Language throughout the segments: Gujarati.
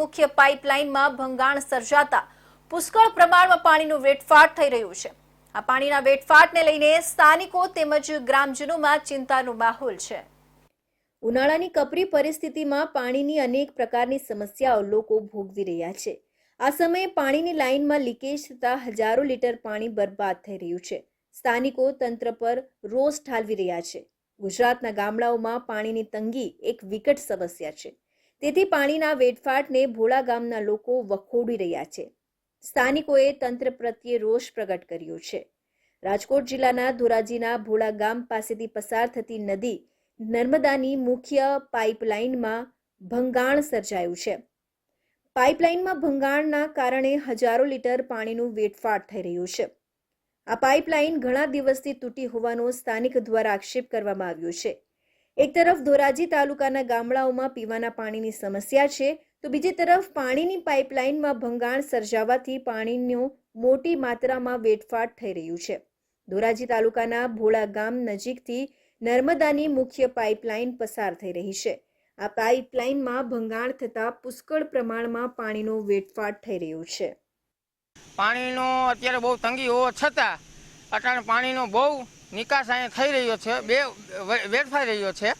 મુખ્ય પાઇપલાઇનમાં ભંગાણ સર્જાતા પુષ્કળ પ્રમાણમાં પાણીનું વેટફાટ થઈ રહ્યું છે. આ પાણીના વેટફાટને લઈને સ્થાનિકો તેમજ ગ્રામજનોમાં ચિંતાનો માહોલ છે. ઉનાળાની કપરી પરિસ્થિતિમાં પાણીની અનેક પ્રકારની સમસ્યાઓ લોકો ભોગવી રહ્યા છે. આ સમયે પાણીની લાઇનમાં લીકેજ થતાં હજારો લીટર પાણી બરબાદ થઈ રહ્યું છે. સ્થાનિકો તંત્ર પર રોષ ઠાલવી રહ્યા છે. ગુજરાતના ગામડાઓમાં પાણીની તંગી એક વિકટ સમસ્યા છે. તેથી પાણીના વેડફાટને ભોળા ગામના લોકો વખોડી રહ્યા છે. સ્થાનિકોએ તંત્ર પ્રત્યે રોષ પ્રગટ કર્યો છે. રાજકોટ જિલ્લાના ધોરાજીના ભોળા ગામ પાસેથી પસાર થતી નદી નર્મદાની મુખ્ય પાઇપલાઇનમાં ભંગાણ સર્જાયું છે. પાઇપલાઇનમાં ભંગાણના કારણે હજારો લીટર પાણીનું વેડફાટ થઈ રહ્યું છે. આ પાઇપલાઇન ઘણા દિવસથી તૂટી હોવાનો સ્થાનિક દ્વારા આક્ષેપ કરવામાં આવ્યો છે. એક તરફ ધોરાજી તાલુકાના ગામડાઓમાં પીવાના પાણીની સમસ્યા છે, તો બીજી તરફ પાણીની પાઇપલાઇનમાં ભંગાણ સર્જાવાથી પાણીનો મોટી માત્રામાં વેડફાટ થઈ રહ્યું છે. ધોરાજી તાલુકાના ભોળા ગામ નજીકથી નર્મદાની મુખ્ય પાઇપલાઇન પસાર થઈ રહી છે. આ પાઇપલાઇનમાં ભંગાણ થતાં પુષ્કળ પ્રમાણમાં પાણીનો વેડફાટ થઈ રહ્યો છે. પાણીનો અત્યારે બહુ તંગી હોવા છતાં અત્યારે પાણીનો બહુ નિકાસ અહીંયા થઈ રહ્યો છે બે વેડફાઈ રહ્યો છે.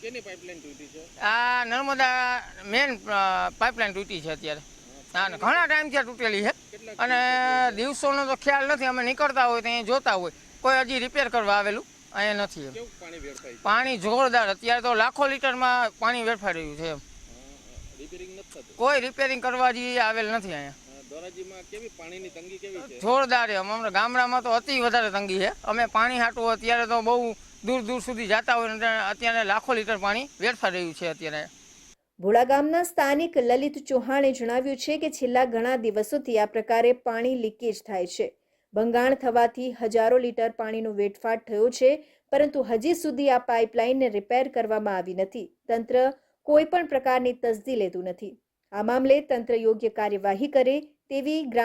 કેની પાઇપલાઇન તૂટી છે? આ નર્મદા મેન પાઇપલાઇન તૂટી છે અત્યારે. હા. ને ઘણા ટાઈમથી તૂટેલી છે. અને દિવસોનો તો ખ્યાલ નથી અમે નીકળતા હોય તો અહીંયા જોતા હોય. કોઈ હજી રિપેર કરવા આવેલું? અહીંયા નથી પાણી જોરદાર અત્યારે તો લાખો લીટરમાં પાણી વેડફાઈ રહ્યું છે એમ. કોઈ રિપેરિંગ કરવા હજી આવેલ નથી અહીંયા. ધોરાજીમાં કેવી પાણીની તંગી કેવી છે? જોરદાર અમારા ગામડામાં તો અતિ વધારે તંગી છે. અમે પાણી હાટું અત્યારે તો બહુ દૂર દૂર સુધી જતા હોય અત્યારે લાખો લીટર પાણી વેડફાઈ રહ્યું છે અત્યારે. ભોળા ગામના સ્થાનિક લલિત ચૌહાણે જણાવ્યું છે કે છેલ્લા ઘણા દિવસોથી આ પ્રકારે પાણી લીકેજ થાય છે. ભંગાણ થવાથી હજારો લીટર પાણીનો વેડફાટ થયો છે પરંતુ હજી સુધી આ પાઇપલાઇનને રિપેર કરવામાં આવી નથી. તંત્ર કોઈ પણ પ્રકારની તસદી લેતું નથી. આ મામલે તંત્ર યોગ્ય કાર્યવાહી કરે તેવી ગ્રામ